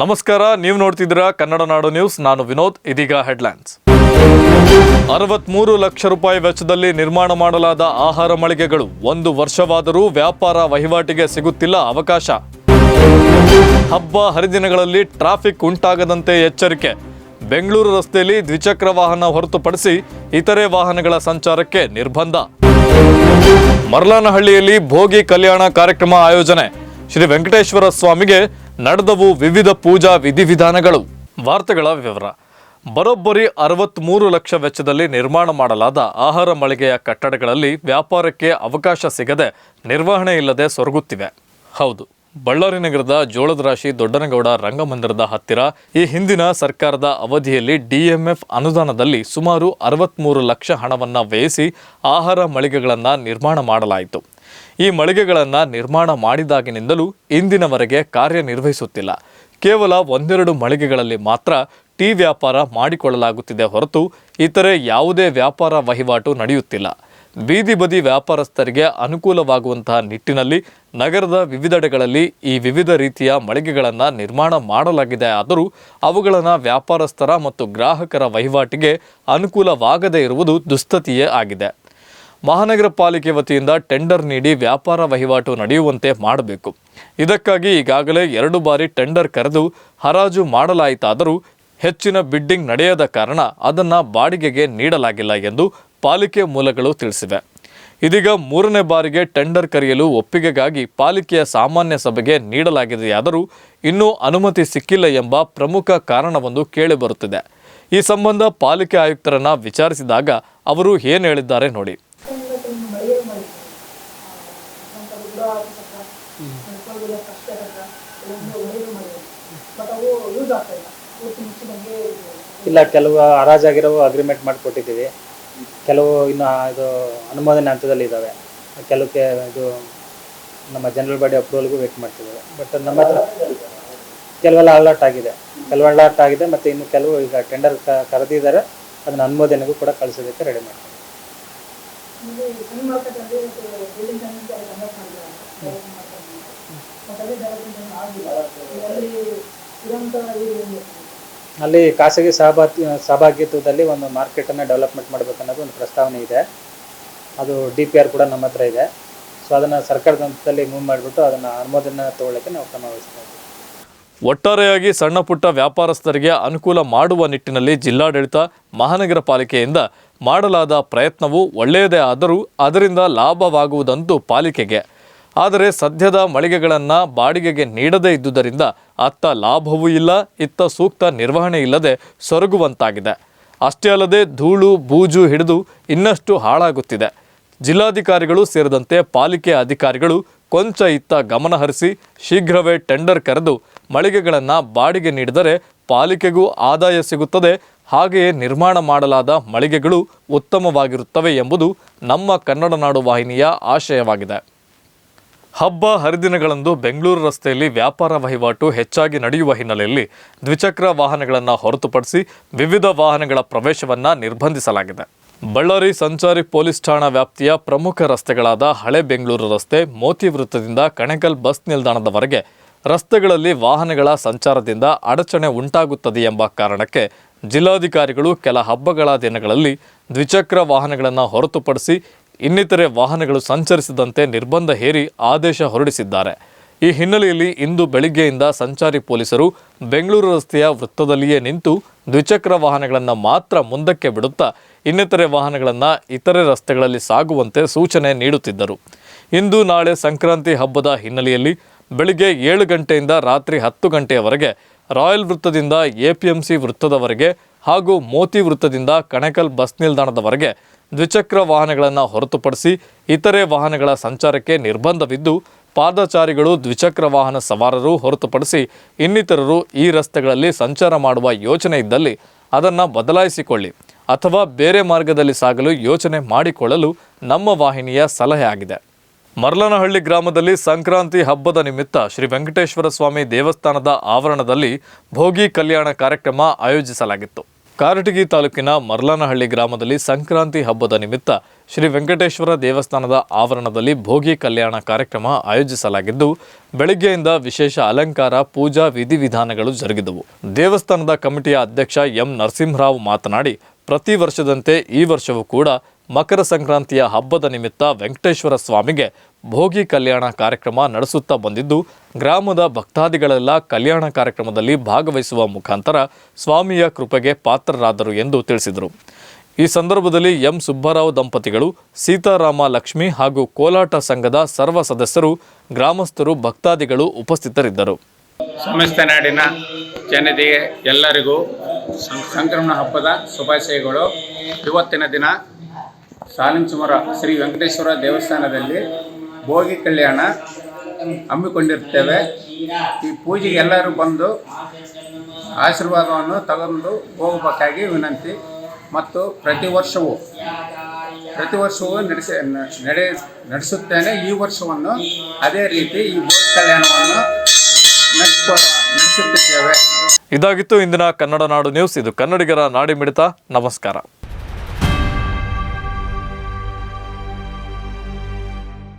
ನಮಸ್ಕಾರ, ನೀವು ನೋಡ್ತಿದ್ದೀರಾ ಕನ್ನಡ ನಾಡು ನ್ಯೂಸ್. ನಾನು ವಿನೋದ್, ಇದೀಗ ಹೆಡ್ಲೈನ್ಸ್. ಅರವತ್ಮೂರು ಲಕ್ಷ ರೂಪಾಯಿ ವೆಚ್ಚದಲ್ಲಿ ನಿರ್ಮಾಣ ಮಾಡಲಾದ ಆಹಾರ ಮಳಿಗೆಗಳು ಒಂದು ವರ್ಷವಾದರೂ ವ್ಯಾಪಾರ ವಹಿವಾಟಿಗೆ ಸಿಗುತ್ತಿಲ್ಲ ಅವಕಾಶ. ಹಬ್ಬ ಹರಿದಿನಗಳಲ್ಲಿ ಟ್ರಾಫಿಕ್ ಉಂಟಾಗದಂತೆ ಎಚ್ಚರಿಕೆ. ಬೆಂಗಳೂರು ರಸ್ತೆಯಲ್ಲಿ ದ್ವಿಚಕ್ರ ವಾಹನ ಹೊರತುಪಡಿಸಿ ಇತರೆ ವಾಹನಗಳ ಸಂಚಾರಕ್ಕೆ ನಿರ್ಬಂಧ. ಮರ್ಲಾನಹಳ್ಳಿಯಲ್ಲಿ ಭೋಗಿ ಕಲ್ಯಾಣ ಕಾರ್ಯಕ್ರಮ ಆಯೋಜನೆ. ಶ್ರೀ ವೆಂಕಟೇಶ್ವರ ಸ್ವಾಮಿಗೆ ನಡೆದವು ವಿವಿಧ ಪೂಜಾ ವಿಧಿವಿಧಾನಗಳು. ವಾರ್ತೆಗಳ ವಿವರ. ಬರೋಬ್ಬರಿ ಅರವತ್ಮೂರು ಲಕ್ಷ ವೆಚ್ಚದಲ್ಲಿ ನಿರ್ಮಾಣ ಮಾಡಲಾದ ಆಹಾರ ಮಳಿಗೆಯ ಕಟ್ಟಡಗಳಲ್ಲಿ ವ್ಯಾಪಾರಕ್ಕೆ ಅವಕಾಶ ಸಿಗದೆ ನಿರ್ವಹಣೆ ಇಲ್ಲದೆ ಸೊರಗುತ್ತಿವೆ. ಹೌದು, ಬಳ್ಳಾರಿ ನಗರದ ಜೋಳದ ರಾಶಿ ದೊಡ್ಡನಗೌಡ ರಂಗಮಂದಿರದ ಹತ್ತಿರ ಈ ಹಿಂದಿನ ಸರ್ಕಾರದ ಅವಧಿಯಲ್ಲಿ ಡಿಎಂಎಫ್ ಅನುದಾನದಲ್ಲಿ ಸುಮಾರು ಅರವತ್ಮೂರು ಲಕ್ಷ ಹಣವನ್ನು ವ್ಯಯಿಸಿ ಆಹಾರ ಮಳಿಗೆಗಳನ್ನು ನಿರ್ಮಾಣ ಮಾಡಲಾಯಿತು. ಈ ಮಳಿಗೆಗಳನ್ನು ನಿರ್ಮಾಣ ಮಾಡಿದಾಗಿನಿಂದಲೂ ಇಂದಿನವರೆಗೆ ಕಾರ್ಯನಿರ್ವಹಿಸುತ್ತಿಲ್ಲ. ಕೇವಲ ಒಂದೆರಡು ಮಳಿಗೆಗಳಲ್ಲಿ ಮಾತ್ರ ಟೀ ವ್ಯಾಪಾರ ಮಾಡಿಕೊಳ್ಳಲಾಗುತ್ತಿದೆ ಹೊರತು ಇತರೆ ಯಾವುದೇ ವ್ಯಾಪಾರ ವಹಿವಾಟು ನಡೆಯುತ್ತಿಲ್ಲ. ಬೀದಿ ಬದಿ ವ್ಯಾಪಾರಸ್ಥರಿಗೆ ಅನುಕೂಲವಾಗುವಂತಹ ನಿಟ್ಟಿನಲ್ಲಿ ನಗರದ ವಿವಿಧೆಡೆಗಳಲ್ಲಿ ಈ ವಿವಿಧ ರೀತಿಯ ಮಳಿಗೆಗಳನ್ನು ನಿರ್ಮಾಣ ಮಾಡಲಾಗಿದೆ ಆದರೂ ಅವುಗಳನ್ನು ವ್ಯಾಪಾರಸ್ಥರ ಮತ್ತು ಗ್ರಾಹಕರ ವಹಿವಾಟಿಗೆ ಅನುಕೂಲವಾಗದೇ ಇರುವುದು ದುಸ್ಥತಿಯೇ ಆಗಿದೆ. ಮಹಾನಗರ ಪಾಲಿಕೆ ವತಿಯಿಂದ ಟೆಂಡರ್ ನೀಡಿ ವ್ಯಾಪಾರ ವಹಿವಾಟು ನಡೆಯುವಂತೆ ಮಾಡಬೇಕು. ಇದಕ್ಕಾಗಿ ಈಗಾಗಲೇ ಎರಡು ಬಾರಿ ಟೆಂಡರ್ ಕರೆದು ಹರಾಜು ಮಾಡಲಾಯಿತಾದರೂ ಹೆಚ್ಚಿನ ಬಿಡ್ಡಿಂಗ್ ನಡೆಯದ ಕಾರಣ ಅದನ್ನು ಬಾಡಿಗೆಗೆ ನೀಡಲಾಗಿಲ್ಲ ಎಂದು ಪಾಲಿಕೆ ಮೂಲಗಳು ತಿಳಿಸಿವೆ. ಇದೀಗ ಮೂರನೇ ಬಾರಿಗೆ ಟೆಂಡರ್ ಕರೆಯಲು ಒಪ್ಪಿಗೆಗಾಗಿ ಪಾಲಿಕೆಯ ಸಾಮಾನ್ಯ ಸಭೆಗೆ ನೀಡಲಾಗಿದೆಯಾದರೂ ಇನ್ನೂ ಅನುಮತಿ ಸಿಕ್ಕಿಲ್ಲ ಎಂಬ ಪ್ರಮುಖ ಕಾರಣವೊಂದು ಕೇಳಿಬರುತ್ತಿದೆ. ಈ ಸಂಬಂಧ ಪಾಲಿಕೆ ಆಯುಕ್ತರನ್ನು ವಿಚಾರಿಸಿದಾಗ ಅವರು ಏನು ಹೇಳಿದ್ದಾರೆ ನೋಡಿ. ಇಲ್ಲ. ಕೆಲವು ಹರಾಜಾಗಿರೋ ಅಗ್ರಿಮೆಂಟ್ ಮಾಡಿಕೊಟ್ಟಿದ್ದೀವಿ. ಕೆಲವು ಇನ್ನು ಇದು ಅನುಮೋದನೆ ಹಂತದಲ್ಲಿ ಇದ್ದಾವೆ. ಕೆಲವಕ್ಕೆ ಇದು ನಮ್ಮ ಜನರಲ್ ಬಾಡಿ ಅಪ್ರೂವಲ್ಗೂ ವೇಟ್ ಮಾಡ್ತಿದ್ದಾರೆ. ಬಟ್ ನಮ್ಮ ಹತ್ರ ಕೆಲವೆಲ್ಲ ಅಲರ್ಟ್ ಆಗಿದೆ. ಕೆಲವು ಅಲರ್ಟ್ ಆಗಿದೆ ಮತ್ತು ಇನ್ನು ಕೆಲವು ಈಗ ಟೆಂಡರ್ ಕರೆದಿದ್ದಾರೆ. ಅದನ್ನು ಅನುಮೋದನೆಗೂ ಕೂಡ ಕಳಿಸೋದಕ್ಕೆ ರೆಡಿ ಮಾಡ್ತೀವಿ ಅಲ್ಲಿ ಖಾಸಗಿ ಸಹಭಾಗಿ ಸಹಭಾಗಿತ್ವದಲ್ಲಿ ಒಂದು ಮಾರ್ಕೆಟನ್ನು ಡೆವಲಪ್ಮೆಂಟ್ ಮಾಡಬೇಕನ್ನೋದು ಒಂದು ಪ್ರಸ್ತಾವನೆ ಇದೆ. ಅದು ಡಿ ಪಿ ಆರ್ ಕೂಡ ನಮ್ಮ ಹತ್ರ ಇದೆ. ಸೊ ಅದನ್ನು ಸರ್ಕಾರದ ಹಂತದಲ್ಲಿ ಮೂವ್ ಮಾಡಿಬಿಟ್ಟು ಅದನ್ನು ಅನುಮೋದನೆ ತಗೊಳ್ಳೋಕ್ಕೆ ನಾವು ಕ್ರಮ ವಹಿಸ್ತಾ ಇದ್ದೀವಿ. ಒಟ್ಟಾರೆಯಾಗಿ ಸಣ್ಣ ಪುಟ್ಟ ವ್ಯಾಪಾರಸ್ಥರಿಗೆ ಅನುಕೂಲ ಮಾಡುವ ನಿಟ್ಟಿನಲ್ಲಿ ಜಿಲ್ಲಾಡಳಿತ ಮಹಾನಗರ ಪಾಲಿಕೆಯಿಂದ ಮಾಡಲಾದ ಪ್ರಯತ್ನವು ಒಳ್ಳೆಯದೇ ಆದರೂ ಅದರಿಂದ ಲಾಭವಾಗುವುದಂತೂ ಪಾಲಿಕೆಗೆ. ಆದರೆ ಸದ್ಯದ ಮಳಿಗೆಗಳನ್ನು ಬಾಡಿಗೆಗೆ ನೀಡದೇ ಇದ್ದುದರಿಂದ ಅತ್ತ ಲಾಭವೂ ಇಲ್ಲ, ಇತ್ತ ಸೂಕ್ತ ನಿರ್ವಹಣೆ ಇಲ್ಲದೆ ಸೊರಗುವಂತಾಗಿದೆ. ಅಷ್ಟೇ ಅಲ್ಲದೆ ಧೂಳು, ಬೂಜು ಹಿಡಿದು ಇನ್ನಷ್ಟು ಹಾಳಾಗುತ್ತಿದೆ. ಜಿಲ್ಲಾಧಿಕಾರಿಗಳು ಸೇರಿದಂತೆ ಪಾಲಿಕೆ ಅಧಿಕಾರಿಗಳು ಕೊಂಚ ಇತ್ತ ಗಮನ ಹರಿಸಿ ಶೀಘ್ರವೇ ಟೆಂಡರ್ ಕರೆದು ಮಳಿಗೆಗಳನ್ನು ಬಾಡಿಗೆ ನೀಡಿದರೆ ಪಾಲಿಕೆಗೂ ಆದಾಯ ಸಿಗುತ್ತದೆ. ಹಾಗೆಯೇ ನಿರ್ಮಾಣ ಮಾಡಲಾದ ಮಳಿಗೆಗಳು ಉತ್ತಮವಾಗಿರುತ್ತವೆ ಎಂಬುದು ನಮ್ಮ ಕನ್ನಡ ನಾಡು ವಾಹಿನಿಯ ಆಶಯವಾಗಿದೆ. ಹಬ್ಬ ಹರಿದಿನಗಳಂದು ಬೆಂಗಳೂರು ರಸ್ತೆಯಲ್ಲಿ ವ್ಯಾಪಾರ ವಹಿವಾಟು ಹೆಚ್ಚಾಗಿ ನಡೆಯುವ ಹಿನ್ನೆಲೆಯಲ್ಲಿ ದ್ವಿಚಕ್ರ ವಾಹನಗಳನ್ನು ಹೊರತುಪಡಿಸಿ ವಿವಿಧ ವಾಹನಗಳ ಪ್ರವೇಶವನ್ನು ನಿರ್ಬಂಧಿಸಲಾಗಿದೆ. ಬಳ್ಳಾರಿ ಸಂಚಾರಿ ಪೊಲೀಸ್ ಠಾಣಾ ವ್ಯಾಪ್ತಿಯ ಪ್ರಮುಖ ರಸ್ತೆಗಳಾದ ಹಳೆ ಬೆಂಗಳೂರು ರಸ್ತೆ, ಮೋತಿ ವೃತ್ತದಿಂದ ಕಣಕಲ್ ಬಸ್ ನಿಲ್ದಾಣದವರೆಗೆ ರಸ್ತೆಗಳಲ್ಲಿ ವಾಹನಗಳ ಸಂಚಾರದಿಂದ ಅಡಚಣೆ ಉಂಟಾಗುತ್ತದೆ ಎಂಬ ಕಾರಣಕ್ಕೆ ಜಿಲ್ಲಾಧಿಕಾರಿಗಳು ಕೆಲ ಹಬ್ಬಗಳ ದಿನಗಳಲ್ಲಿ ದ್ವಿಚಕ್ರ ವಾಹನಗಳನ್ನು ಹೊರತುಪಡಿಸಿ ಇನ್ನಿತರೆ ವಾಹನಗಳು ಸಂಚರಿಸದಂತೆ ನಿರ್ಬಂಧ ಹೇರಿ ಆದೇಶ ಹೊರಡಿಸಿದ್ದಾರೆ. ಈ ಹಿನ್ನೆಲೆಯಲ್ಲಿ ಇಂದು ಬೆಳಿಗ್ಗೆಯಿಂದ ಸಂಚಾರಿ ಪೊಲೀಸರು ಬೆಂಗಳೂರು ರಸ್ತೆಯ ವೃತ್ತದಲ್ಲಿಯೇ ನಿಂತು ದ್ವಿಚಕ್ರ ವಾಹನಗಳನ್ನು ಮಾತ್ರ ಮುಂದಕ್ಕೆ ಬಿಡುತ್ತಾ ಇನ್ನಿತರೆ ವಾಹನಗಳನ್ನು ಇತರೆ ರಸ್ತೆಗಳಲ್ಲಿ ಸಾಗುವಂತೆ ಸೂಚನೆ ನೀಡುತ್ತಿದ್ದರು. ಇಂದು ನಾಳೆ ಸಂಕ್ರಾಂತಿ ಹಬ್ಬದ ಹಿನ್ನೆಲೆಯಲ್ಲಿ ಬೆಳಿಗ್ಗೆ ಏಳು ಗಂಟೆಯಿಂದ ರಾತ್ರಿ ಹತ್ತು ಗಂಟೆಯವರೆಗೆ ರಾಯಲ್ ವೃತ್ತದಿಂದ ಎಪಿಎಂಸಿ ವೃತ್ತದವರೆಗೆ ಹಾಗೂ ಮೋತಿ ವೃತ್ತದಿಂದ ಕಣಕಲ್ ಬಸ್ ನಿಲ್ದಾಣದವರೆಗೆ ದ್ವಿಚಕ್ರ ವಾಹನಗಳನ್ನು ಹೊರತುಪಡಿಸಿ ಇತರೆ ವಾಹನಗಳ ಸಂಚಾರಕ್ಕೆ ನಿರ್ಬಂಧವಿದ್ದು, ಪಾದಚಾರಿಗಳು, ದ್ವಿಚಕ್ರ ವಾಹನ ಸವಾರರು ಹೊರತುಪಡಿಸಿ ಇನ್ನಿತರರು ಈ ರಸ್ತೆಗಳಲ್ಲಿ ಸಂಚಾರ ಮಾಡುವ ಯೋಚನೆ ಇದ್ದಲ್ಲಿ ಅದನ್ನು ಬದಲಾಯಿಸಿಕೊಳ್ಳಿ ಅಥವಾ ಬೇರೆ ಮಾರ್ಗದಲ್ಲಿ ಸಾಗಲು ಯೋಚನೆ ಮಾಡಿಕೊಳ್ಳಲು ನಮ್ಮ ವಾಹಿನಿಯ ಸಲಹೆ ಆಗಿದೆ. ಮರ್ಲನಹಳ್ಳಿ ಗ್ರಾಮದಲ್ಲಿ ಸಂಕ್ರಾಂತಿ ಹಬ್ಬದ ನಿಮಿತ್ತ ಶ್ರೀ ವೆಂಕಟೇಶ್ವರ ಸ್ವಾಮಿ ದೇವಸ್ಥಾನದ ಆವರಣದಲ್ಲಿ ಭೋಗಿ ಕಲ್ಯಾಣ ಕಾರ್ಯಕ್ರಮ ಆಯೋಜಿಸಲಾಗಿತ್ತು. ಕಾರಟಗಿ ತಾಲೂಕಿನ ಮರ್ಲಾನಹಳ್ಳಿ ಗ್ರಾಮದಲ್ಲಿ ಸಂಕ್ರಾಂತಿ ಹಬ್ಬದ ನಿಮಿತ್ತ ಶ್ರೀ ವೆಂಕಟೇಶ್ವರ ದೇವಸ್ಥಾನದ ಆವರಣದಲ್ಲಿ ಭೋಗಿ ಕಲ್ಯಾಣ ಕಾರ್ಯಕ್ರಮ ಆಯೋಜಿಸಲಾಗಿದ್ದು, ಬೆಳಗ್ಗೆಯಿಂದ ವಿಶೇಷ ಅಲಂಕಾರ, ಪೂಜಾ ವಿಧಿವಿಧಾನಗಳು ಜರುಗಿದವು. ದೇವಸ್ಥಾನದ ಕಮಿಟಿಯ ಅಧ್ಯಕ್ಷ ಎಂ ನರಸಿಂಹರಾವ್ ಮಾತನಾಡಿ, ಪ್ರತಿ ವರ್ಷದಂತೆ ಈ ವರ್ಷವೂ ಕೂಡ ಮಕರ ಸಂಕ್ರಾಂತಿಯ ಹಬ್ಬದ ನಿಮಿತ್ತ ವೆಂಕಟೇಶ್ವರ ಸ್ವಾಮಿಗೆ ಭೋಗಿ ಕಲ್ಯಾಣ ಕಾರ್ಯಕ್ರಮ ನಡೆಸುತ್ತಾ ಬಂದಿದ್ದು, ಗ್ರಾಮದ ಭಕ್ತಾದಿಗಳೆಲ್ಲ ಕಲ್ಯಾಣ ಕಾರ್ಯಕ್ರಮದಲ್ಲಿ ಭಾಗವಹಿಸುವ ಮುಖಾಂತರ ಸ್ವಾಮಿಯ ಕೃಪೆಗೆ ಪಾತ್ರರಾದರು ಎಂದು ತಿಳಿಸಿದರು. ಈ ಸಂದರ್ಭದಲ್ಲಿ ಎಂ. ಸುಬ್ಬರಾವ್ ದಂಪತಿಗಳು, ಸೀತಾರಾಮ ಲಕ್ಷ್ಮಿ ಹಾಗೂ ಕೋಲಾಟ ಸಂಘದ ಸರ್ವ ಸದಸ್ಯರು, ಗ್ರಾಮಸ್ಥರು, ಭಕ್ತಾದಿಗಳು ಉಪಸ್ಥಿತರಿದ್ದರು. ಸಮಸ್ತ ನಾಡಿನ ಜನತೆಗೆ ಎಲ್ಲರಿಗೂ ಸಂಕ್ರಮಣ ಹಬ್ಬದ ಶುಭಾಶಯಗಳು. ಇವತ್ತಿನ ದಿನ ಸಾಲಿಂಚುಮರ ಶ್ರೀ ವೆಂಕಟೇಶ್ವರ ದೇವಸ್ಥಾನದಲ್ಲಿ ಭೋಗಿ ಕಲ್ಯಾಣ ಹಮ್ಮಿಕೊಂಡಿರ್ತೇವೆ. ಈ ಪೂಜೆಗೆ ಎಲ್ಲರೂ ಬಂದು ಆಶೀರ್ವಾದವನ್ನು ತಗೊಂಡು ಹೋಗಬೇಕಾಗಿ ವಿನಂತಿ. ಮತ್ತು ಪ್ರತಿ ವರ್ಷವೂ ಪ್ರತಿ ವರ್ಷವೂ ನಡೆಸ, ನಡೆ, ನಡೆಸುತ್ತೇನೆ. ಈ ವರ್ಷವನ್ನು ಅದೇ ರೀತಿ ಈ ಭೋಗಿ ಕಲ್ಯಾಣವನ್ನು ನಡೆಸ್ಕೊ ಇದಾಗಿತ್ತು ಇಂದಿನ ಕನ್ನಡ ನಾಡು ನ್ಯೂಸ್. ಇದು ಕನ್ನಡಿಗರ ನಾಡಿ ಮಿಡಿತ ನಮಸ್ಕಾರ.